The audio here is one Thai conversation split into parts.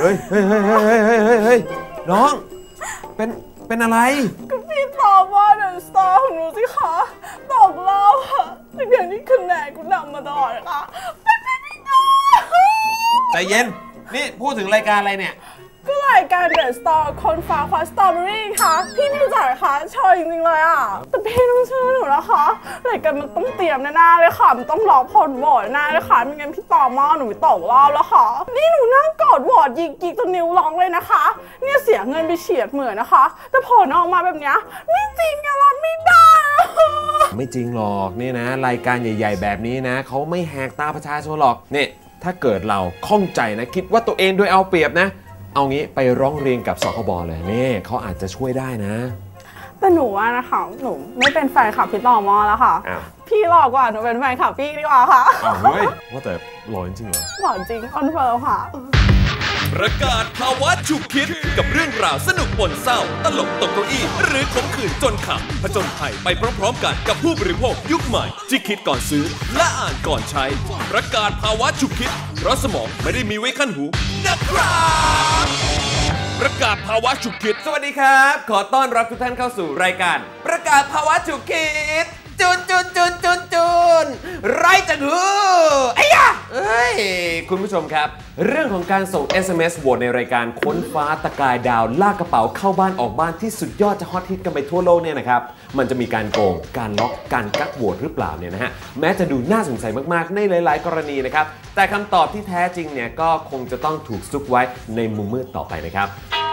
เฮ้ยเฮ้ยเฮ้ยเฮ้ยเฮ้ยเฮ้ยเฮ้ยเฮ้ยน้อง เป็น เป็นอะไร ก็พี่ตอบว่าเดอะสตาร์ของหนูสิคะตกรอบค่ะแต่เดี๋ยวนี้คะแนนกูนำมาตลอดนะคะเป็นไปไม่ได้ ใจเย็น นี่พูดถึงรายการอะไรเนี่ยก็ รายการเดอะสตาร์คนฟ้าคว้าสตรอเบอรี่ค่ะ พี่ไม่จักเหรอคะชอยจริงๆเลยอะ แต่พี่ต้องเชื่อหนูนะคะรายการมันต้องเตรียมแน่ๆเลยค่ะ มันต้องรอผลโหวตแน่เลยค่ะไม่งั้นพี่ต่อมอหนูตกรอบแล้วค่ะ นี่หนูนั่งกอดโหวตยิกยิกจนนิ้วร้องเลยนะคะ เนี่ยเสียเงินไปเฉียดเหมือนนะคะ แต่ผลออกมาแบบเนี้ยไม่จริงอะรับไม่ได้ไม่จริงหรอกนี่นะ รายการใหญ่ ๆ แบบนี้นะเขาไม่แหกตาประชาชนหรอกนี่ยถ้าเกิดเราข้องใจนะ คิดว่าตัวเองโดยเอาเปรียบนะ เอางี้ไปร้องเรียนกับสคบเลยนี่เขาอาจจะช่วยได้นะ แต่หนูว่านะคะหนูไม่เป็นแฟนคลับพี่ต่อหมอแล้วค่ะ อ้าวพี่หลอกกว่าหนูเป็นแฟนคลับพี่ดีกว่าค่ะอ้าวเฮ้ยว่าแต่หล่อจริงๆเหรอ หวานจริงคอนเฟิร์มค่ะ ประกาศภาวะฉุกคิดกับเรื่องราวสนุกปนเศร้า ตลกตกเก้าอี้ หรือขมขื่นจนขำผจญภัยไปพร้อมๆกันกับผู้บริโภคยุคใหม่ ที่คิดก่อนซื้อ และอ่านก่อนใช้ ประกาศภาวะฉุกคิด เพราะสมองไม่ได้มีไว้ขั้นหูนะครับประกาศภาวะฉุกคิด สวัสดีครับ ขอต้อนรับทุกท่านเข้าสู่รายการ ประกาศภาวะฉุกคิด จุนจุนจุนจุนจุนไรจังหูไอ้ยะเอ้ย คุณผู้ชมครับ เรื่องของการส่ง SMS โหวตในรายการค้นฟ้าตะกายดาว ลากกระเป๋าเข้าบ้านออกบ้านที่สุดยอดจะฮอตฮิตกันไปทั่วโลกเนี่ยนะครับ มันจะมีการโกง การล็อก การกักโหวตหรือเปล่าเนี่ยนะฮะ แม้จะดูน่าสงสัยมากๆ ในหลาย ๆ กรณีนะครับ แต่คำตอบที่แท้จริงเนี่ยก็คงจะต้องถูกซุกไว้ในมุมมืดต่อไปนะครับ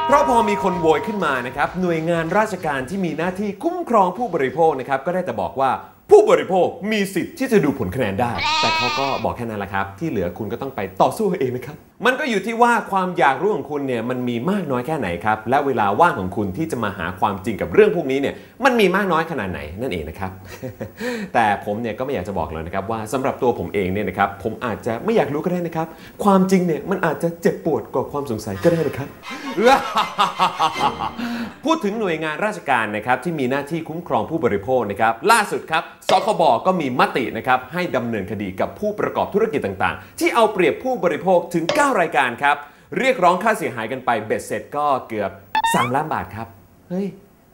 เพราะพอมีคนโวยขึ้นมานะครับหน่วยงานราชการที่มีหน้าที่คุ้มครองผู้บริโภคนะครับก็ได้แต่บอกว่า ผู้บริโภคมีสิทธิ์ที่จะดูผลคะแนนได้ แต่เขาก็บอกแค่นั้นแหละครับ ที่เหลือคุณก็ต้องไปต่อสู้เอาเองนะครับ มันก็อยู่ที่ว่าความอยากรู้ของคุณเนี่ยมันมีมากน้อยแค่ไหนครับ และเวลาว่างของคุณที่จะมาหาความจริงกับเรื่องพวกนี้เนี่ยมันมีมากน้อยขนาดไหนนั่นเองนะครับ แต่ผมเนี่ยก็ไม่อยากจะบอกเลยนะครับว่าสำหรับตัวผมเองเนี่ยนะครับผมอาจจะไม่อยากรู้ก็ได้นะครับ ความจริงเนี่ยมันอาจจะเจ็บปวดกว่าความสงสัยก็ได้นะครับ พูดถึงหน่วยงานราชการนะครับที่มีหน้าที่คุ้มครองผู้บริโภคนะครับล่าสุดครับสคบก็มีมตินะครับให้ดำเนินคดีกับผู้ประกอบธุรกิจต่างๆ ที่เอาเปรียบผู้บริโภคถึง 9 รายการครับเรียกร้องค่าเสียหายกันไปเบ็ดเสร็จก็เกือบ 3 ล้านบาทครับเฮ้ย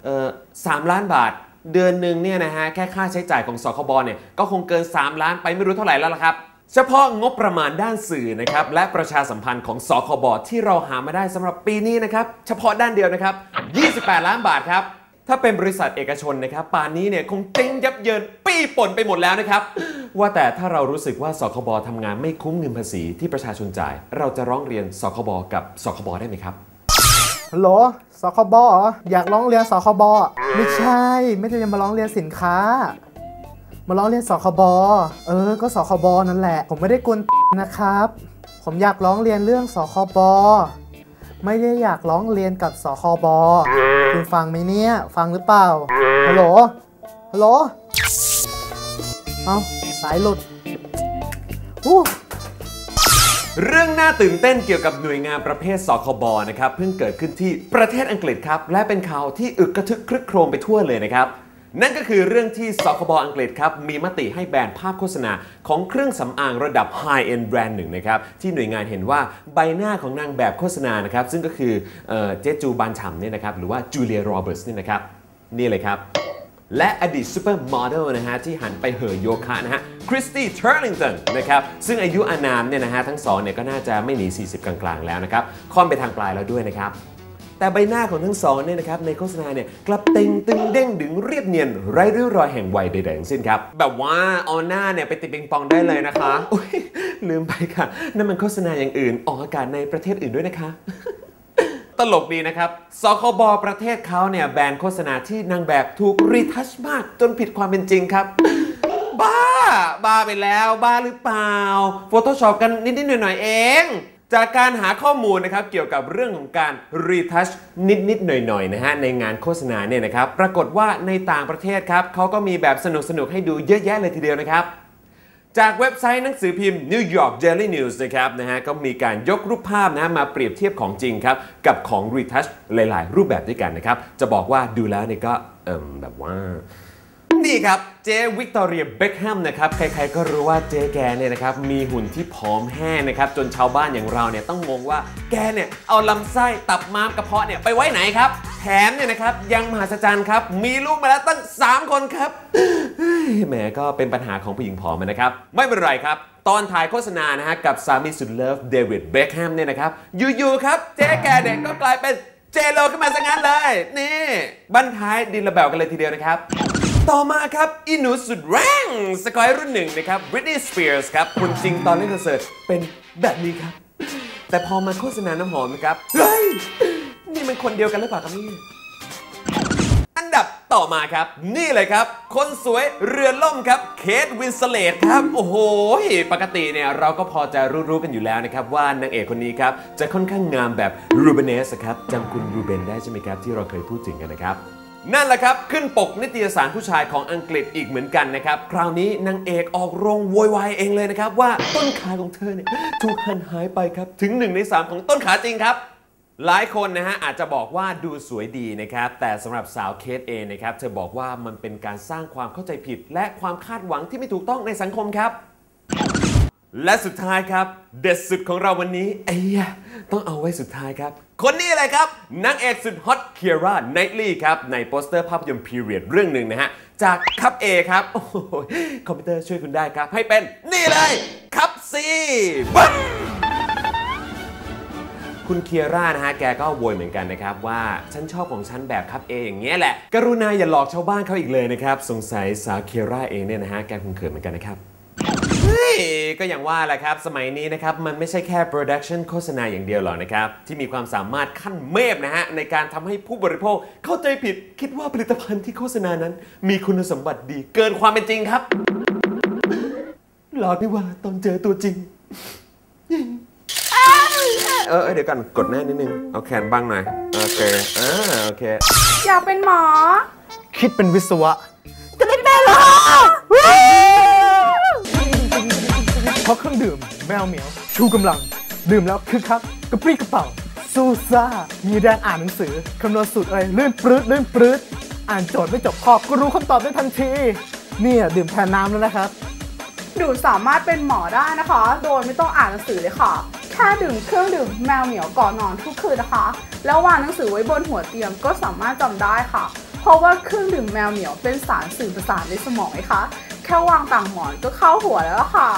เออสามล้านบาทเดือนหนึ่งเนี่ยนะฮะแค่ค่าใช้จ่ายของสคบเนี่ยก็คงเกิน 3 ล้านไปไม่รู้เท่าไหร่แล้วล่ะครับ เฉพาะงบประมาณด้านสื่อนะครับและประชาสัมพันธ์ของสคบที่เราหามาได้สำหรับปีนี้นะครับเฉพาะด้านเดียวนะครับ 28 ล้านบาทครับ ถ้าเป็นบริษัทเอกชนนะครับป่านนี้เนี่ยคงเจ๊งยับเยินปี้ป่นไปหมดแล้วนะครับ ว่าแต่ถ้าเรารู้สึกว่าสคบทำงานไม่คุ้มเงินภาษีที่ประชาชนจ่าย เราจะร้องเรียนสคบกับสคบได้ไหมครับฮัลโหลสคบออยากร้องเรียนสคบไม่ใช่ ไม่ได้จะมาร้องเรียนสินค้า มาร้องเรียนสคบเออ ก็สคบนั่นแหละ ผมไม่ได้กวนนะครับ ผมอยากร้องเรียนเรื่องสคบไม่ได้อยากร้องเรียนกับสคบคุณฟังไหมเนี่ย ฟังหรือเปล่า ฮัลโหล ฮัลโหล เอาสายหลุดอู้เรื่องน่าตื่นเต้นเกี่ยวกับหน่วยงานประเภทสคบนะครับเพิ่งเกิดขึ้นที่ประเทศอังกฤษครับ และเป็นข่าวที่อึกกระทึกครึกโครมไปทั่วเลยนะครับ นั่นก็คือเรื่องที่สคบอังกฤษครับ มีมติให้แบนภาพโฆษณาของเครื่องสำอางระดับ High End แบรนด์หนึ่งนะครับ ที่หน่วยงานเห็นว่าใบหน้าของนางแบบโฆษณานะครับ ซึ่งก็คือเอ่อเจจูบานฉ่ำเนี่ยนะครับ หรือว่าจูเลียโรเบิร์ตส์เนี่ยนะครับ นี่เลยครับ และอดีตซูเปอร์โมเดลนะฮะ ที่หันไปเห่อโยคะนะฮะคริสตี้เทอร์ลิงตันนะครับซึ่งอายุอานามเนี่ยนะฮะทั้งสองเนี่ยก็น่าจะไม่หนี 40 กลางๆ แล้วนะครับค่อนไปทางปลายแล้วด้วยนะครับ แต่ใบหน้าของทั้งสองเนี่ยนะครับในโฆษณาเนี่ยกลับเต็งตึงเด้งดึงเรียบเนียนไร้ริ้วรอยแห่งวัยใดๆทั้งสิ้นครับแบบว่าเอาหน้าเนี่ยไปติดปิงปองได้เลยนะคะอุ๊ยลืมไปค่ะนั่นมันโฆษณาอย่างอื่นออกอากาศในประเทศอื่นด้วยนะคะ ตลกดีนะครับสคบประเทศเขาเนี่ยแบนโฆษณาที่นางแบบถูกรีทัชมากจนผิดความเป็นจริงครับบ้า บ้าไปแล้ว บ้าหรือเปล่า Photoshop กันนิดๆหน่อยๆเอง จากการหาข้อมูลนะครับเกี่ยวกับเรื่องของการรีทัชนิด ๆ หน่อย ๆ นะฮะ ในงานโฆษณาเนี่ยนะครับ ปรากฏว่าในต่างประเทศครับเขาก็มีแบบสนุก ๆ ให้ดูเยอะแยะเลยทีเดียวนะครับ จากเว็บไซต์หนังสือพิมพ์ New York Daily News นะครับนะฮะก็มีการยกรูปภาพนะมาเปรียบเทียบของจริงครับ กับของ Retouch หลาย ๆ รูปแบบด้วยกันนะครับ จะบอกว่าดูแล้วเนี่ยก็เอิ่มแบบว่า นี่ครับเจวิกตอเรียเบคแฮมนะครับใครๆก็รู้ว่าเจ๊แกเนี่ยนะครับมีหุ่นที่ผอมแห้งนะครับจนชาวบ้านอย่างเราเนี่ยต้องงงว่าแกเนี่ยเอาลำไส้ตับม้ามกระเพาะเนี่ยไปไว้ไหนครับ แถมเนี่ยนะครับยังมหัศจรรย์ครับ มีลูกมาแล้วตั้ง 3 คนครับแหมก็เป็นปัญหาของผู้หญิงผอมนะครับไม่เป็นไรครับ ตอนถ่ายโฆษณานะฮะกับสามีสุดเลิฟเดวิดเบคแฮมเนี่ยนะครับอยู่ๆครับเจ๊แกเนี่ยก็กลายเป็นเจโลขึ้นมาซะงั้นเลย นี่บั้นท้ายดินระเบลกันเลยทีเดียวนะครับ ต่อมาครับอินูสุดแรงสกอยรุ่นหนึ่งนะครับ Britney Spears ครับคุณจริงตอนเล่นคอนเสิร์ตเป็นแบบนี้ครับ แต่พอมาโฆษณาน้ำหอมนะครับ เฮ้ย นี่มันคนเดียวกันหรือเปล่าครับนี่อันดับต่อมาครับ นี่เลยครับ คนสวยเรือล่มครับเคทวินสเลตครับ โอ้โห ปกติเนี่ยเราก็พอจะรู้ๆกันอยู่แล้วนะครับ ว่านางเอกคนนี้ครับ จะค่อนข้างงามแบบรูเบเนสครับจำคุณรูเบนได้ใช่ไหมครับ ที่เราเคยพูดถึงกันนะครับ นั่นแหละครับ ขึ้นปกนิตยสารผู้ชายของอังกฤษอีกเหมือนกันนะครับ คราวนี้นางเอกออกโรงโวยวายเองเลยนะครับ ว่าต้นขาของเธอเนี่ยถูกหันหายไปครับ ถึง 1 ใน 3 ของต้นขาจริงครับ หลายคนนะฮะอาจจะบอกว่าดูสวยดีนะครับ แต่สำหรับสาวเคทเองนะครับ เธอบอกว่ามันเป็นการสร้างความเข้าใจผิด และความคาดหวังที่ไม่ถูกต้องในสังคมครับ และสุดท้ายครับ เด็ดสุดของเราวันนี้ไอ้ยะต้องเอาไว้สุดท้ายครับ คนนี้อะไรครับนางเอกสุดฮอตเคียร่าไนท์ลี่ครับ ในโปสเตอร์ภาพยนตร์พีเรียดเรื่องหนึ่งนะฮะ จากคัพเอครับ โอ้โหคอมพิวเตอร์ช่วยคุณได้ครับ ให้เป็นนี่เลยคัพซีบัมคุณเคียร่านะฮะ แกก็โวยเหมือนกันนะครับ ว่าฉันชอบของฉันแบบคับเออย่างเงี้ยแหละ กรุณาอย่าหลอกชาวบ้านเขาอีกเลยนะครับ สงสัยสาวเคียร่าเองเนี่ยนะฮะ แกคงเขินเหมือนกันนะครับ ฮ้ยก็อย่างว่าแหละครับ สมัยนี้นะครับ มันไม่ใช่แค่โปรดักชันโฆษณาอย่างเดียวหรอกนะครับ ที่มีความสามารถขั้นเมพนะฮะ ในการทำให้ผู้บริโภคเข้าใจผิดคิดว่าผลิตภัณฑ์ที่โฆษณานั้น มีคุณสมบัติดีเกินความเป็นจริงครับหลอกนี่ว่าตอนเจอตัวจริง เออเออเดี๋ยวก่อนกดหน้านิดนึง เอาแขนบังหน่อย โอเคอ่าโอเค อยากเป็นหมอ คิดเป็นวิศวะจะ ราะเครื่องดื่มแมวเหมียว ชูกำลัง ดื่มแล้วคึกคักกระปรี้กระเป๋าซูซ่า มีแรงอ่านหนังสือ คำนวณสูตรอะไรลื่นปรื๊ดลื่นปรื๊ดอ่านโจทย์ไม่จบขอบก็รู้คำตอบได้ทันที เนี่ยดื่มแทนน้ำแล้วนะครับ ดูสามารถเป็นหมอได้นะคะ โดยไม่ต้องอ่านหนังสือเลยค่ะ แค่ดื่มเครื่องดื่มแมวเหมียวก่อนนอนทุกคืนนะคะ แล้ววางหนังสือไว้บนหัวเตียงก็สามารถจำได้ค่ะ เพราะว่าเครื่องดื่มแมวเหมียวเป็นสารสื่อประสาทในสมองไงคะแค่วางต่างหมอนก็เข้าหัวแล้วล่ะค่ะ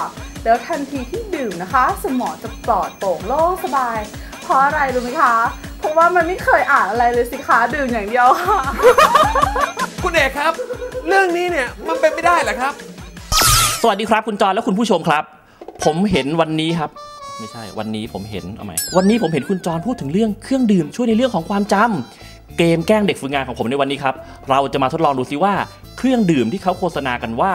แล้วทันทีที่ดื่มนะคะ สมองจะปลอดโปร่งโล่งสบาย เพราะอะไรรู้ไหมคะ เพราะว่ามันไม่เคยอ่านอะไรเลยสิคะดื่มอย่างเดียวค่ะ คุณเอกครับ เรื่องนี้เนี่ยมันเป็นไม่ได้เหรอครับ สวัสดีครับคุณจอนและคุณผู้ชมครับ ผมเห็นวันนี้ครับ ไม่ใช่วันนี้ผมเห็นเอาใหม่วันนี้ผมเห็นคุณจอนพูดถึงเรื่องเครื่องดื่มช่วยในเรื่องของความจำเกมแกล้งเด็กฝึกงานของผมในวันนี้ครับ เราจะมาทดลองดูซิว่า เครื่องดื่มที่เขาโฆษณากันว่า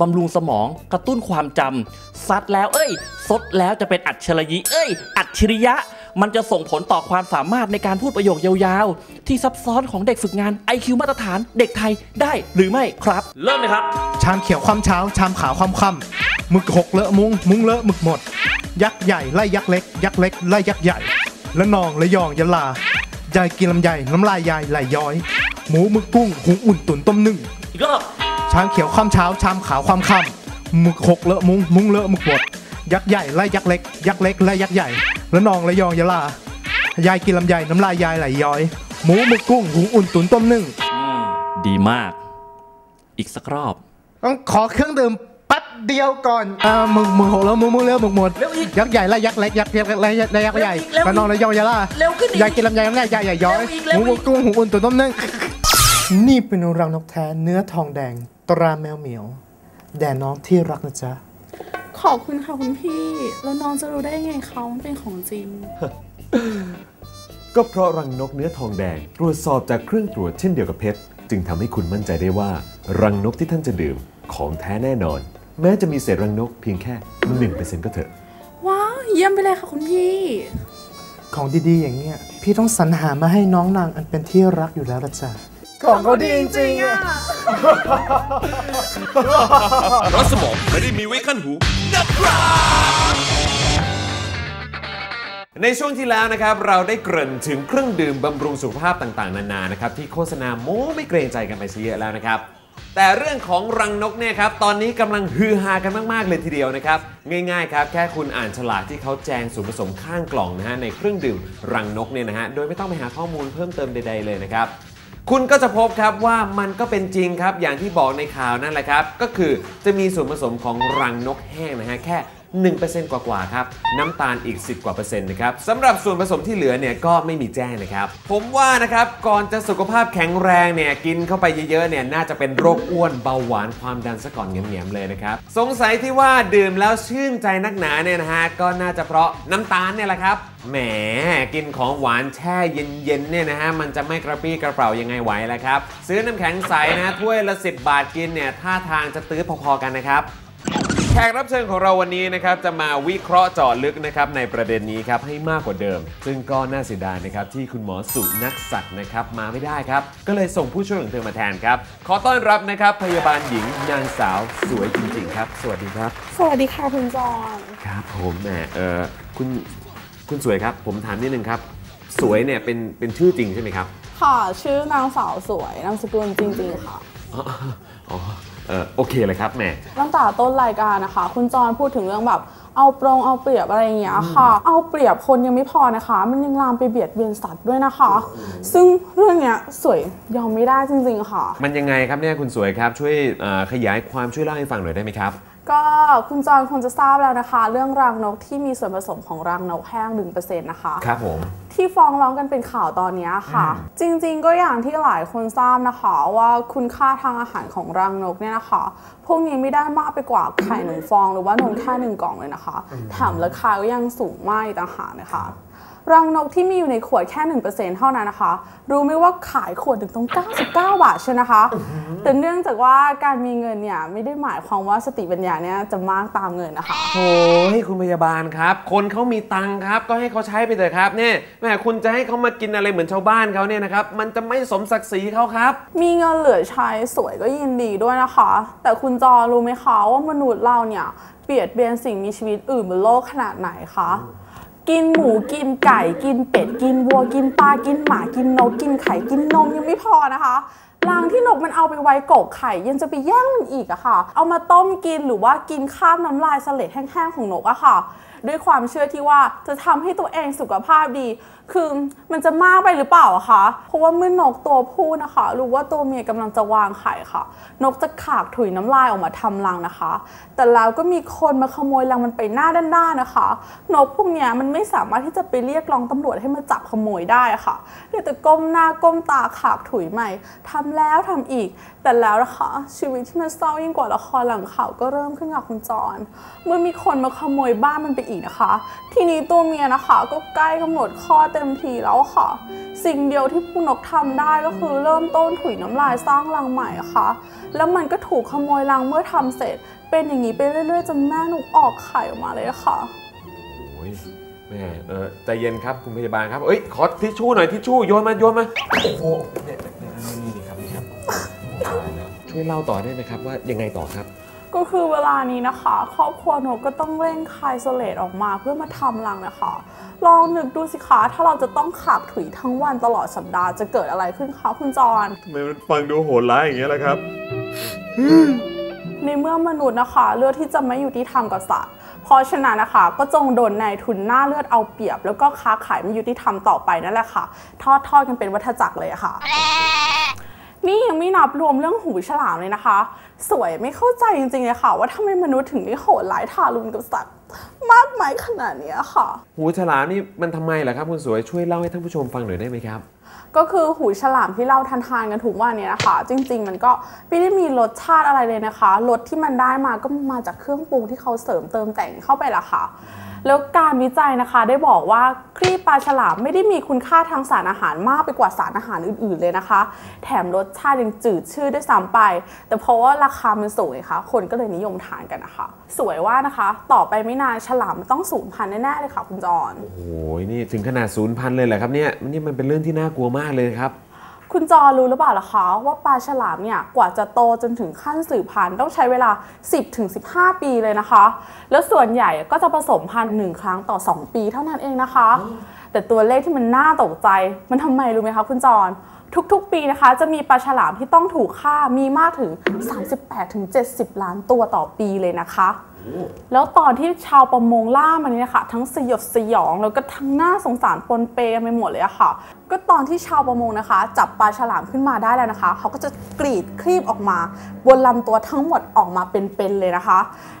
บำรุงสมองกระตุ้นความจำซัดแล้วเอ้ยซดแล้วจะเป็นอัจฉริยะเอ้ย อัจฉริยะ มันจะส่งผลต่อความสามารถในการพูดประโยคยาวๆ ที่ซับซ้อนของเด็กฝึกงาน IQ มาตรฐานเด็กไทยได้หรือไม่ครับ เริ่มเลยครับ ชามเขียวความเช้า ชามขาวความค่ำหมึกหกเลอะมุงมุงเลอะหมึกหมด ยักษ์ใหญ่ไล่ยักษ์เล็ก ยักษ์เล็กไล่ยักษ์ใหญ่และนองและยองยะลายายกินลำไยน้ำลายยายไหลย้อย หมูหมึกกุ้งหุงอุ่นตุ๋นต้มนึ่งอีกรอบ ชามเขียวความเช้าชามขาวความค่ำหมึกหกเลอะมุงมุงเลอะหมึกหมดยักษ์ใหญ่ไล่ยักษ์เล็ก ยักษ์เล็กไล่ยักษ์ใหญ่และนองและยองยะลายายกินลำไยน้ำลายยายไหลย้อย หมูหมึกกุ้งหุงอุ่นตุ๋นต้มนึ่งดีมาก อีกสักรอบต้องขอเครื่องดื่มแป๊บเดียวก่อนอ่ามึงมึงหกแล้วมึงมึงเร็วมึงหมดเร็วอีกยักษ์ใหญ่ไล่ยักษ์เล็กยักษ์เล็กไล่ยักษ์ไล่ยักษ์ใหญ่เร็วอีกกระนองระยองยาล่าเร็วขึ้นอีกยายกินลำไยน้ำลายใหญ่ใหญ่ย้อยเร็หวมูอีกกุ้งหูอุ่นตุ๋นต้มนึ่งนี่เป็นรังนกแท้เนื้อทองแดง ตราแมวเหมียว แด่น้องที่รักนะจ๊ะ ขอบคุณค่ะคุณพี่ แล้วน้องจะรู้ได้ไงเขามันเป็นของจริง ก็เพราะรังนกเนื้อทองแดง ตรวจสอบจากเครื่องตรวจเช่นเดียวกับเพชร จึงทำให้คุณมั่นใจได้ว่า รังนกที่ท่านจะดื่มของแท้แน่นอน แม้จะมีเศษรังนกเพียงแค่1%ก็เถอะ ว้าว เยี่ยมไปเลยค่ะคุณพี่ ของดีๆอย่างเงี้ยพี่ต้องสรรหามาให้น้องนางอันเป็นที่รักอยู่แล้วละจ้ะ ของเขาดีจริงๆอะเพราะสมองไม่ได้มีไว้ขั้นหูนะครับในช่วงที่แล้วนะครับ เราได้เกริ่นถึงเครื่องดื่มบำรุงสุขภาพต่างๆ นานานะครับ ที่โฆษณาโม้ไม่เกรงใจกันไปซะเยอะแล้วนะครับ แต่เรื่องของรังนกเนี่ยครับ ตอนนี้กำลังฮือฮากันมาก ๆ เลยทีเดียวนะครับ ง่าย ๆ ครับ แค่คุณอ่านฉลากที่เขาแจงส่วนผสมข้างกล่องนะฮะในเครื่องดื่มรังนกเนี่ยนะฮะโดยไม่ต้องไปหาข้อมูลเพิ่มเติมใด ๆ เลยนะครับ คุณก็จะพบครับว่ามันก็เป็นจริงครับอย่างที่บอกในข่าวนั่นแหละครับ ก็คือจะมีส่วนผสมของรังนกแห้งนะฮะแค่ 1%กว่าๆครับ น้ำตาลอีก 10 กว่าเปอร์เซ็นต์นะครับสำหรับส่วนผสมที่เหลือเนี่ยก็ไม่มีแจ้งนะครับ ผมว่านะครับ ก่อนจะสุขภาพแข็งแรงเนี่ย กินเข้าไปเยอะๆเนี่ย น่าจะเป็นโรคอ้วนเบาหวานความดันซะก่อนเงียบๆเลยนะครับ สงสัยที่ว่าดื่มแล้วชื่นใจนักหนาเนี่ยนะฮะ ก็น่าจะเพราะน้ำตาลเนี่ยแหละครับ แหม กินของหวานแช่เย็นๆเนี่ยนะฮะ มันจะไม่กระปี้กระเป๋ายังไงไหวล่ะครับ ซื้อน้ำแข็งใสนะฮะถ้วยละ 10 บาทกินเนี่ย ท่าทางจะตื้อพอๆกันนะครับ แขกรับเชิญของเราวันนี้นะครับจะมาวิเคราะห์เจาะลึกนะครับในประเด็นนี้ครับให้มากกว่าเดิม ซึ่งก็น่าเสียดายนะครับที่คุณหมอสุนักสัตว์นะครับมาไม่ได้ครับ ก็เลยส่งผู้ช่วยของเธอมาแทนครับ ขอต้อนรับนะครับพยาบาลหญิงนางสาวสวยจริงๆครับ สวัสดีครับสวัสดีค่ะคุณจอนครับผมแหมเออคุณคุณสวยครับ ผมถามนิดนึงครับ สวยเนี่ยเป็นเป็นชื่อจริงใช่ไหมครับ ค่ะ ชื่อนางสาวสวยนามสกุลจริงๆค่ะ อ๋ออ๋อ เออโอเคเลยครับแหมตั้งแต่ต้นรายการนะคะ คุณจอนพูดถึงเรื่องแบบ เอาปรงเอาเปรียบอะไรอย่างเงี้ยค่ะ เอาเปรียบคนยังไม่พอนะคะ มันยังลามไปเบียดเบียนสัตว์ด้วยนะคะ ซึ่งเรื่องเนี้ยสวยยอมไม่ได้จริงๆค่ะ มันยังไงครับเนี่ยคุณสวยครับช่วยเอ่อขยายความช่วยเล่าให้ฟังหน่อยได้ไหมครับ ก็คุณจอนคงจะทราบแล้วนะคะ เรื่องรังนกที่มีส่วนผสมของรังนกแห้ง1%นะคะครับผมที่ฟ้องร้องกันเป็นข่าวตอนเนี้ยค่ะ จริงๆก็อย่างที่หลายคนทราบนะคะว่าคุณค่าทางอาหารของรังนกเนี่ยนะคะ พวกนี้ไม่ได้มากไปกว่าไข่หนึ่งฟอง หรือว่านมแค่หนึ่งกล่องเลยนะคะแถมราคาก็ยังสูงมากอีกต่างหากนะคะ รังนกที่มีอยู่ในขวดแค่ 1%เท่านั้นนะคะ รู้ไหมว่าขายขวดถึงต้อง99 บาทใช่นะคะ แต่เนื่องจากว่าการมีเงินเนี่ยไม่ได้หมายความว่าสติปัญญาเนี่ยจะมากตามเงินนะคะ โอ้ยคุณพยาบาลครับ คนเขามีตังค์ครับ ก็ให้เขาใช้ไปเถอะครับเนี่ยแหม่คุณจะให้เขามากินอะไรเหมือนชาวบ้านเขาเนี่ยนะครับ มันจะไม่สมศักดิ์ศรีเขาครับ มีเงินเหลือใช้สวยก็ยินดีด้วยนะคะ แต่คุณจอรู้ไหมคะว่ามนุษย์เราเนี่ยเบียดเบียนสิ่งมีชีวิตอื่นบนโลกขนาดไหนคะ กินหมูกินไก่กินเป็ดกินวัวกินปลากินหมากินนกกินไข่กินนมยังไม่พอนะคะรังที่นกมันเอาไปไว้กกไข่ยังจะไปแย่งมันอีกอะค่ะ เอามาต้มกินหรือว่ากินข้ามน้ำลายเสลดแห้งๆของนกอะค่ะ ด้วยความเชื่อที่ว่าจะทำให้ตัวเองสุขภาพดี คือมันจะมากไปหรือเปล่าคะ เพราะว่าเมื่อนกตัวผู้นะคะ รู้ว่าตัวเมียกำลังจะวางไข่ค่ะ นกจะขากถุยน้ำลายออกมาทำรังนะคะ แต่แล้วก็มีคนมาขโมยรังมันไปหน้าด้านๆนะคะ นกพวกเนี้ยมันไม่สามารถที่จะไปเรียกร้องตำรวจให้มาจับขโมยได้ค่ะเดี๋ยวแต่ก้มหน้าก้มตาขากถุยใหม่ทำแล้วทำอีก แต่แล้วนะคะชีวิตที่มันเศร้ายิ่งกว่าละครหลังข่าวก็เริ่มขึ้นกับคุณจรเมื่อมีคนมาขโมยบ้านมันไปอีกนะคะ ทีนี้ตัวเมียนะคะก็ใกล้กำหนดข้อดเต็มทีแล้วค่ะ สิ่งเดียวที่ผู้นกทำได้ก็คือเริ่มต้นถุยน้ำลายสร้างรังใหม่อะค่ะ แล้วมันก็ถูกขโมยรังเมื่อทำเสร็จ เป็นอย่างนี้ไปเรื่อยๆจนแม่นกออกไข่ออกมาเลยอะค่ะโอ้ยแม่เออใจเย็นครับคุณพยาบาลครับเอ้ยขอทิชชู่หน่อยทิชชู่โยนมาโยนมาโอ้โหเนี่ยเนี่ยนี่นี่ครับนี่ครับตายแล้วช่วยเล่าต่อได้ไหมครับว่ายังไงต่อครับ ก็คือเวลานี้นะคะ ครอบครัวนกก็ต้องเร่งคายโซเลตออกมาเพื่อมาทำรังนะคะ ลองนึกดูสิคะถ้าเราจะต้องขากถุยทั้งวันตลอดสัปดาห์จะเกิดอะไรขึ้นคะคุณจรทำไมมันฟังดูโหดร้ายอย่างเงี้ยล่ะครับ ในเมื่อมนุษย์นะคะเลือกที่จะไม่อยู่ที่ธรรมกับสัตว์เพราะฉะนั้นนะคะ ก็จงโดนนายทุนหน้าเลือดเอาเปรียบ แล้วก็ค้าขายไม่ยุติธรรมต่อไปนั่นแหละค่ะ ทอดทอดกันเป็นวัฏจักรเลยอะค่ะ นี่ยังไม่นับรวมเรื่องหูฉลามเลยนะคะ สวยไม่เข้าใจจริงๆเลยค่ะ ว่าทำไมมนุษย์ถึงได้โหดร้ายทารุณกับสัตว์มากมายขนาดเนี้ยค่ะ หูฉลามนี่มันทำไมล่ะครับ คุณสวยช่วยเล่าให้ท่านผู้ชมฟังหน่อยได้ไหมครับ ก็คือหูฉลามที่เราทานทานๆกันทุกวันเนี้นะคะ จริง ๆ มันก็ไม่ได้มีรสชาติอะไรเลยนะคะรสที่มันได้มาก็มาจากเครื่องปรุงที่เขาเสริมเติมแต่งเข้าไปละค่ะ แล้วการวิจัยนะคะได้บอกว่าครีบปลาฉลามไม่ได้มีคุณค่าทางสารอาหารมากไปกว่าสารอาหารอื่นๆเลยนะคะ แถมรสชาติยังจืดชืดด้วยซ้ำไป แต่เพราะว่าราคามันสูงไงคะคนก็เลยนิยมทานกันนะคะ สวยว่านะคะ ต่อไปไม่นานฉลามมันต้องสูญพันธุ์แน่ๆเลยค่ะคุณจอนโอ้โหนี่ถึงขนาดศูนย์พันเลยเหรอครับเนี่ยนี่มันเป็นเรื่องที่น่ากลัวมากเลยครับ คุณจอรู้หรือเปล่าล่ะคะว่าปลาฉลามเนี่ยกว่าจะโตจนถึงขั้นสืบพันธุ์ต้องใช้เวลา 10-15 ปีเลยนะคะ แล้วส่วนใหญ่ก็จะผสมพันธุ์หนึ่งครั้งต่อ 2 ปีเท่านั้นเองนะคะ แต่ตัวเลขที่มันน่าตกใจ มันทำไมรู้ไหมคะคุณจอรทุกๆ ปีนะคะ จะมีปลาฉลามที่ต้องถูกฆ่ามีมากถึง 38-70 ล้านตัวต่อปีเลยนะคะ แล้วตอนที่ชาวประมงล่ามันเนี่ยค่ะ ทั้งสยดสยองแล้วก็ทั้งน่าสงสารปนเปกันไปหมดเลยอะค่ะ ก็ตอนที่ชาวประมงนะคะ จับปลาฉลามขึ้นมาได้แล้วนะคะ เขาก็จะกรีดครีบออกมา บนลำตัวทั้งหมดออกมาเป็นๆเลยนะคะ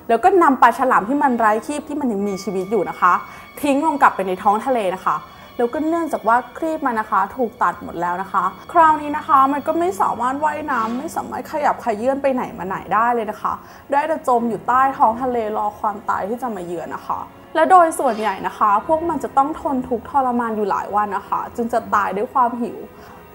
แล้วก็นำปลาฉลามที่มันไร้ครีบที่มันยังมีชีวิตอยู่นะคะ ทิ้งลงกลับไปในท้องทะเลนะคะ แล้วก็เนื่องจากว่าครีบมันนะคะ ถูกตัดหมดแล้วนะคะ คราวนี้นะคะมันก็ไม่สามารถว่ายน้ำไม่สามารถขยับขยื่นไปไหนมาไหนได้เลยนะคะ ได้แต่จมอยู่ใต้ท้องทะเลรอความตายที่จะมาเยือนนะคะและโดยส่วนใหญ่นะคะ พวกมันจะต้องทนทุกข์ทรมานอยู่หลายวันนะคะ จึงจะตายด้วยความหิว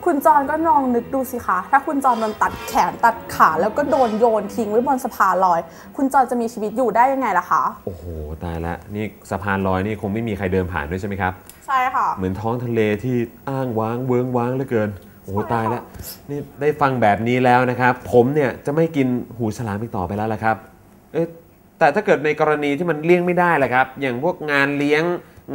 คุณจอนก็ลองนึกดูสิคะ ถ้าคุณจอนโดนตัดแขนตัดขาแล้วก็โดนโยนทิ้งไว้บนสะพานลอย คุณจอนจะมีชีวิตอยู่ได้ยังไงล่ะคะ โอ้โห ตายละ นี่สะพานลอยนี่คงไม่มีใครเดินผ่านด้วยใช่ไหมครับ ใช่ค่ะ เหมือนท้องทะเลที่อ้างว้างเวิ้งว้างเหลือเกิน โอ้โหตายแล้ว นี่ได้ฟังแบบนี้แล้วนะครับ ผมเนี่ยจะไม่กินหูฉลามอีกต่อไปแล้วละครับเอ๊ะแต่ถ้าเกิดในกรณีที่มันเลี่ยงไม่ได้ล่ะครับ อย่างพวกงานเลี้ยง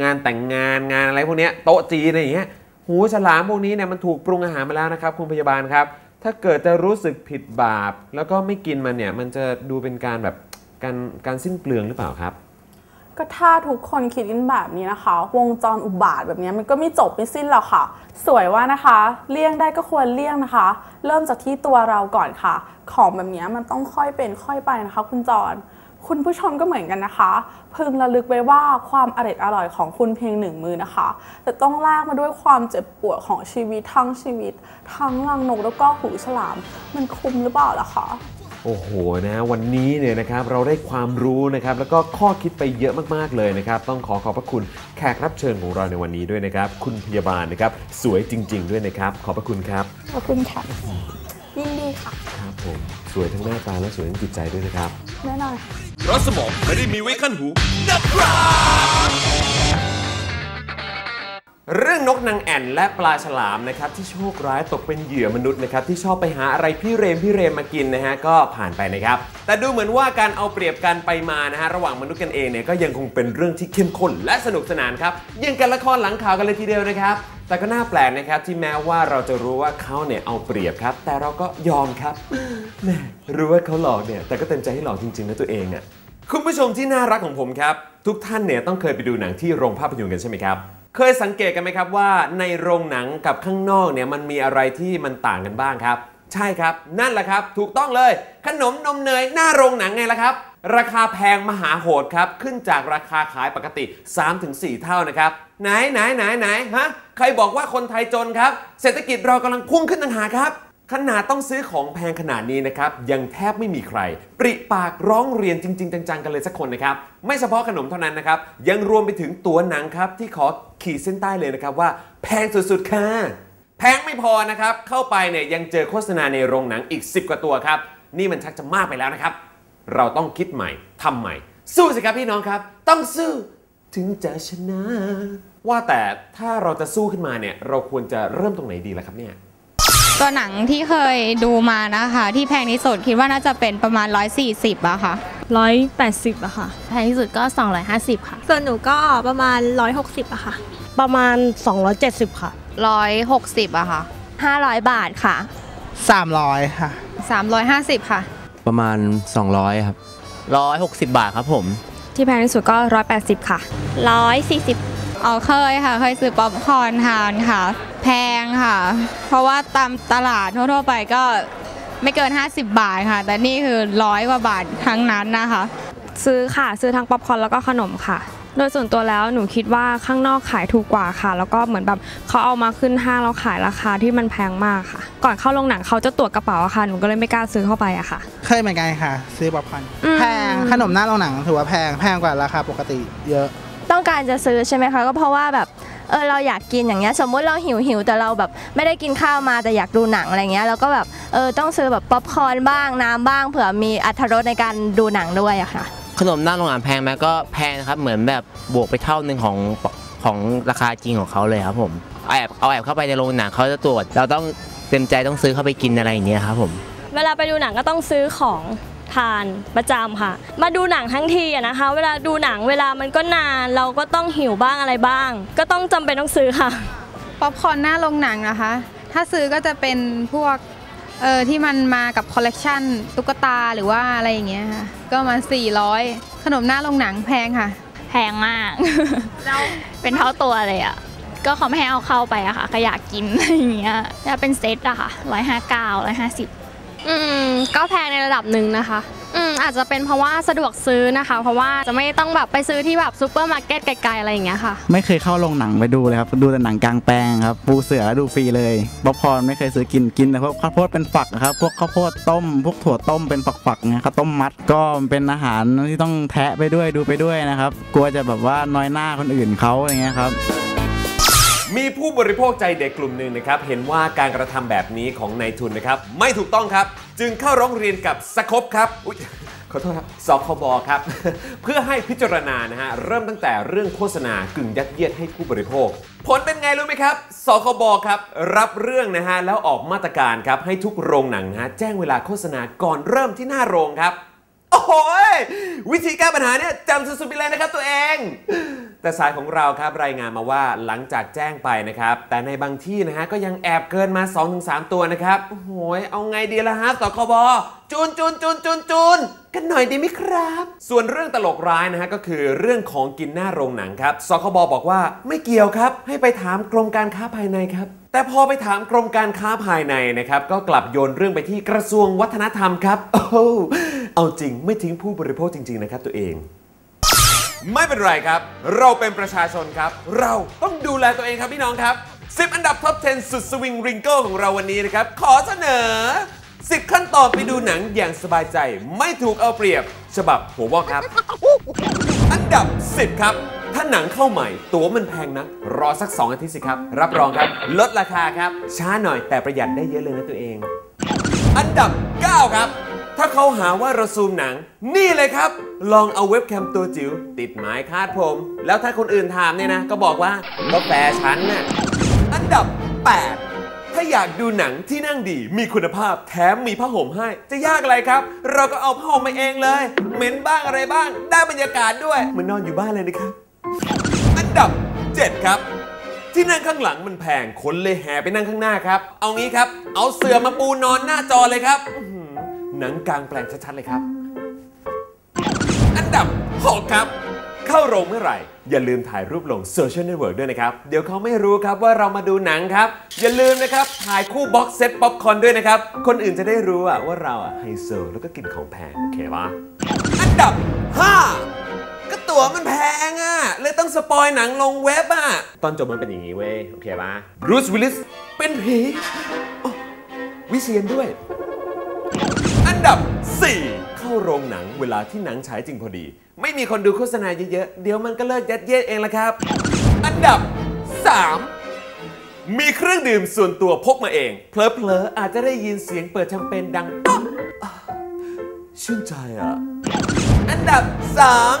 งานแต่งงานงานอะไรพวกเนี้ยโต๊ะจีนอะไรอย่างเงี้ยหูฉลามพวกนี้เนี่ยมันถูกปรุงอาหารมาแล้วนะครับ คุณพยาบาลครับ ถ้าเกิดจะรู้สึกผิดบาป แล้วก็ไม่กินมันเนี่ยมันจะดูเป็นการแบบการการสิ้นเปลืองหรือเปล่าครับ ก็ถ้าทุกคนคิดกันแบบนี้นะคะ วงจรอุบาทแบบนี้มันก็ไม่จบไม่สิ้นหรอกค่ะ สวยว่านะคะ เลี่ยงได้ก็ควรเลี่ยงนะคะ เริ่มจากที่ตัวเราก่อนค่ะ ของแบบนี้มันต้องค่อยเป็นค่อยไปนะคะ คุณจรคุณผู้ชมก็เหมือนกันนะคะ พึงระลึกไว้ว่าความอร่อยอร่อยของคุณเพียงหนึ่งมือนะคะ แต่ต้องแลกมาด้วยความเจ็บปวดของชีวิตทั้งชีวิต ทั้งรังนกแล้วก็หูฉลาม มันคุ้มหรือเปล่าล่ะคะ โอ้โหนะวันนี้เนี่ยนะครับเราได้ความรู้นะครับแล้วก็ข้อคิดไปเยอะมากๆเลยนะครับต้องขอขอบพระคุณแขกรับเชิญของเราในวันนี้ด้วยนะครับ คุณพยาบาลนะครับสวยจริง ๆ ด้วยนะครับ ขอบพระคุณครับขอบคุณค่ะยินดีค่ะครับผมสวยทั้งหน้าตาและสวยทั้งจิตใจด้วยนะครับแน่นอนเพราะสมองไม่ได้มีไว้ขั้นหูนะครับ เรื่องนกนางแอ่นและปลาฉลามนะครับที่โชคร้ายตกเป็นเหยื่อมนุษย์นะครับที่ชอบไปหาอะไรพี่เรมพี่เรมมากินนะฮะก็ผ่านไปนะครับแต่ดูเหมือนว่าการเอาเปรียบกันไปมานะฮะระหว่างมนุษย์กันเองเนี่ยก็ยังคงเป็นเรื่องที่เข้มข้นและสนุกสนานครับยังกันละครหลังข่าวกันเลยทีเดียวนะครับแต่ก็น่าแปลกนะครับที่แม้ว่าเราจะรู้ว่าเขาเนี่ยเอาเปรียบครับ แต่เราก็ยอมครับแหม่รู้ว่าเขาหลอกเนี่ยแต่ก็เต็มใจให้หลอกจริงๆนะตัวเองอะคุณผู้ชมที่น่ารักของผมครับทุกท่านเนี่ยต้องเคยไปดูหนังที่โรงภาพยนตร์กันใช่ไหมครับ เคยสังเกตกันไหมครับว่าในโรงหนังกับข้างนอกเนี่ยมันมีอะไรที่มันต่างกันบ้างครับ ใช่ครับ นั่นแหละครับ ถูกต้องเลย ขนมนมเนยหน้าโรงหนังไงล่ะครับ ราคาแพงมหาโหดครับ ขึ้นจากราคาขายปกติ 3-4 เท่านะครับ ไหนไหนไหนไหนฮะใครบอกว่าคนไทยจนครับ เศรษฐกิจเรากำลังพุ่งขึ้นต่างหากครับ ขนาดต้องซื้อของแพงขนาดนี้นะครับ ยังแทบไม่มีใคร ปริปากร้องเรียนจริง ๆ จัง ๆ กันเลยสักคนนะครับ ไม่เฉพาะขนมเท่านั้นนะครับ ยังรวมไปถึงตัวหนังครับ ที่ขอขีดเส้นใต้เลยนะครับว่า แพงสุด ๆ ค่ะ แพงไม่พอนะครับ เข้าไปเนี่ยยังเจอโฆษณาในโรงหนังอีก 10 กว่าตัวครับ นี่มันชักจะมากไปแล้วนะครับ เราต้องคิดใหม่ทำใหม่ สู้สิครับพี่น้องครับ ต้องสู้ถึงจะชนะ ว่าแต่ถ้าเราจะสู้ขึ้นมาเนี่ยเราควรจะเริ่มตรงไหนดีล่ะครับเนี่ย ตัวหนังที่เคยดูมานะคะ ที่แพงที่สุดคิดว่าน่าจะเป็นประมาณ 140อะค่ะร้อยแปดสิบอะค่ะ แพงที่สุดก็ 250 ค่ะ ส่วนหนูก็ประมาณ 160อะค่ะ ประมาณ 270 ค่ะ 160อะค่ะ 500 บาทค่ะ 300 ค่ะ 350 ค่ะ ประมาณ 200 ครับ 160 บาทครับผม ที่แพงที่สุดก็ 180 ค่ะ 140 อ๋อเคยค่ะ เคยซื้อป๊อปคอร์นทานค่ะ แพงค่ะ เพราะว่าตามตลาดทั่วๆไปก็ไม่เกิน 50 บาทค่ะ แต่นี่คือร้อยกว่าบาททั้งนั้นนะคะ ซื้อค่ะซื้อทั้งป๊อปคอร์นแล้วก็ขนมค่ะ โดยส่วนตัวแล้วหนูคิดว่าข้างนอกขายถูกกว่าค่ะ แล้วก็เหมือนแบบเขาเอามาขึ้นห้างแล้วขายราคาที่มันแพงมากค่ะ ก่อนเข้าโรงหนังเขาจะตรวจกระเป๋าอะค่ะหนูก็เลยไม่กล้าซื้อเข้าไปอะค่ะ เคยเหมือนกันค่ะ ซื้อป๊อปคอร์นอืมแพงขนมหน้าโรงหนังถือว่าแพงแพงกว่าราคาปกติเยอะ ต้องการจะซื้อใช่ไหมคะก็เพราะว่าแบบเออเราอยากกินอย่างเงี้ยสมมุติเราหิวหิวๆแต่เราแบบไม่ได้กินข้าวมาแต่อยากดูหนังอะไรเงี้ยเราก็แบบเออต้องซื้อแบบป๊อปคอร์นบ้างน้ำบ้างเผื่อมีอรรถรสในการดูหนังด้วยอะค่ะ ขนมหน้าโรงงานแพงไหมก็แพงนะครับเหมือนแบบบวกไปเท่าหนึ่งของของราคาจริงของเขาเลยครับผมเอาแอบเอาแอบเข้าไปในโรงหนังเขาจะตรวจ เราต้องเต็มใจต้องซื้อเข้าไปกินอะไรอย่างเงี้ยครับผม เวลาไปดูหนังก็ต้องซื้อของ ทานประจำค่ะ มาดูหนังทั้งทีอะนะคะ เวลาดูหนังเวลามันก็นานเราก็ต้องหิวบ้างอะไรบ้าง ก็ต้องจำเป็นต้องซื้อค่ะป๊อปคอร์นหน้าโรงหนังนะคะ ถ้าซื้อก็จะเป็นพวกเออที่มันมากับคอลเลกชันตุ๊กตาหรือว่าอะไรอย่างเงี้ยค่ะ ก็มา 400 ขนมหน้าโรงหนังแพงค่ะ แพงมาก เป็นเท่าตัวเลยอะ ก็เขาไม่ให้เอาเข้าไปอะค่ะก็อยากกินอะไรอย่างเงี้ยจะเป็นเซตอะค่ะร้อยห้าเก้าร้ อืมก็แพงในระดับหนึ่งนะคะ อืมอาจจะเป็นเพราะว่าสะดวกซื้อนะคะ เพราะว่าจะไม่ต้องแบบไปซื้อที่แบบซูเปอร์มาร์เก็ตไกลๆอะไรอย่างเงี้ยค่ะ ไม่เคยเข้าโรงหนังไปดูเลยครับ ดูแต่หนังกลางแปลงครับ ปูเสือแล้วดูฟรีเลยบ๊อบพร์ไม่เคยซื้อกินกินแต่พวกข้าวโพดเป็นฝักอะครับ พวกข้าวโพดต้ม พวกถั่วต้มเป็นฝักๆเนี่ยข้าวต้มมัดก็เป็นอาหารที่ต้องแทะไปด้วยดูไปด้วยนะครับ กลัวจะแบบว่าน้อยหน้าคนอื่นเขาอะไรเงี้ยครับ มีผู้บริโภคใจเด็กกลุ่มหนึ่งนะครับ เห็นว่าการกระทำแบบนี้ของนายทุนนะครับ ไม่ถูกต้องครับ จึงเข้าร้องเรียนกับสคบครับอุ๊ยขอโทษครับสคบครับ เพื่อให้พิจารณานะฮะ เริ่มตั้งแต่เรื่องโฆษณากึ่งยัดเยียดให้ผู้บริโภค ผลเป็นไงรู้ไหมครับสคบครับ รับเรื่องนะฮะ แล้วออกมาตรการครับ ให้ทุกโรงหนังนะฮะ แจ้งเวลาโฆษณาก่อนเริ่มที่หน้าโรงครับ โอ้โหยวิธีแก้ปัญหาเนี่ยจำสุดๆไปเลยนะครับตัวเอง แต่สายของเราครับรายงานมาว่าหลังจากแจ้งไปนะครับ แต่ในบางที่นะฮะก็ยังแอบเกินมา 2-3 ตัวนะครับ โอ้โหยเอาไงดีละฮะสคบจูนจูนจูนจูนจูนกันหน่อยดีไหมครับ ส่วนเรื่องตลกร้ายนะฮะก็คือเรื่องของกินหน้าโรงหนังครับสคบบอกว่าไม่เกี่ยวครับ ให้ไปถามกรมการค้าภายในครับ แต่พอไปถามกรมการค้าภายในนะครับ ก็กลับโยนเรื่องไปที่กระทรวงวัฒนธรรมครับ โอ้เอาจริงไม่ทิ้งผู้บริโภคจริง ๆ นะครับตัวเอง ไม่เป็นไรครับ เราเป็นประชาชนครับ เราต้องดูแลตัวเองครับพี่น้องครับ 10 อันดับท็อป 10 สุดสวิงริงเกิลของเราวันนี้นะครับ ขอเสนอ 10 ขั้นตอนไปดูหนังอย่างสบายใจไม่ถูกเอาเปรียบ ฉบับหัววอกครับ อันดับ 10 ครับ ถ้าหนังเข้าใหม่ ตั๋วมันแพงนะ รอสัก 2 อาทิตย์สิครับ รับรองครับ ลดราคาครับ ช้าหน่อยแต่ประหยัดได้เยอะเลยนะตัวเอง อันดับ 9 ครับ ถ้าเขาหาว่าเราซูมหนัง นี่เลยครับ ลองเอาเว็บแคมตัวจิ๋วติดไม้คาดผม แล้วถ้าคนอื่นถามเนี่ยนะ ก็บอกว่าก็แฟชั่นน่ะอันดับ 8าอยากดูหนังที่นั่งดี มีคุณภาพแถมมีผ้าห่มให้ จะยากอะไรครับ เราก็เอาผ้าห่มมาเองเลย เหม็นบ้างอะไรบ้าง ได้บรรยากาศด้วยเหมือนนอนอยู่บ้านเลยนะครับ อันดับ 7 ครับ ที่นั่งข้างหลังมันแพงคนเลยแห่ไปนั่งข้างหน้าครับ เอางี้ครับ เอาเสื่อมาปูนอนหน้าจอเลยครับอื้อหือหนังกลางแปลงชัดๆเลยครับ อันดับ 6 ครับ เข้าโรงเมื่อไหร่ อย่าลืมถ่ายรูปลงโซเชียลเน็ตเวิร์กด้วยนะครับ เดี๋ยวเขาไม่รู้ครับว่าเรามาดูหนังครับ อย่าลืมนะครับ ถ่ายคู่บ็อกเซตป๊อปคอร์นด้วยนะครับ คนอื่นจะได้รู้อะว่าเราอะไฮโซแล้วก็กินของแพง โอเคปะอันดับ 5 ก็ตั๋วมันแพงอะเลยต้องสปอยหนังลงเว็บอะตอนจบมันเป็นอย่างนี้เว้ย โอเคปะบรูซวิลลิสเป็นผีวิเชียนด้วย อันดับ4เข้าโรงหนังเวลาที่หนังฉายจริงพอดี ไม่มีคนดูโฆษณาเยอะๆ เดี๋ยวมันก็เลิกยัดเยียดเองละครับ อันดับ 3 มีเครื่องดื่มส่วนตัวพกมาเอง เพลอๆอาจจะได้ยินเสียงเปิดแชมเปญดังป๊อกชื่นใจอะ อันดับ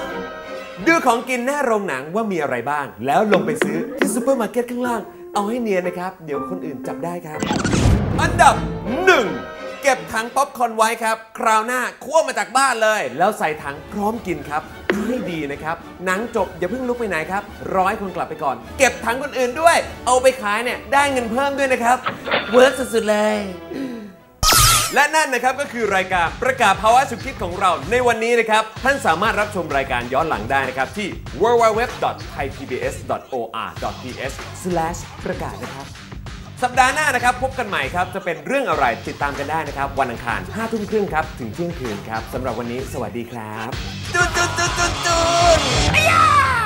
2 ดูของกินหน้าโรงหนังว่ามีอะไรบ้าง แล้วลงไปซื้อที่ซูเปอร์มาร์เก็ตข้างล่าง เอาให้เนียนนะครับ เดี๋ยวคนอื่นจับได้ครับ อันดับ 1 เก็บถังป๊อปคอร์นไว้ครับ คราวหน้าคั่วมาจากบ้านเลย แล้วใส่ถังพร้อมกินครับให้ดีนะครับ หนังจบอย่าเพิ่งลุกไปไหนครับ ร้อยคนกลับไปก่อน เก็บถังคนอื่นด้วย เอาไปขายเนี่ยได้เงินเพิ่มด้วยนะครับ เวิร์กสุดๆเลย และนั่นนะครับก็คือรายการประกาศภาวะฉุกคิดของเราในวันนี้นะครับ ท่านสามารถรับชมรายการย้อนหลังได้นะครับ ที่ www.thaipbs.or.th ประกาศนะครับ สัปดาห์หน้านะครับ พบกันใหม่ครับ จะเป็นเรื่องอะไรติดตามกันได้นะครับ วันอังคาร5ทุ่มครึ่งครับ ถึงเที่ยงคืนครับสำหรับวันนี้สวัสดีครับจุนจุนจุนจุนจุน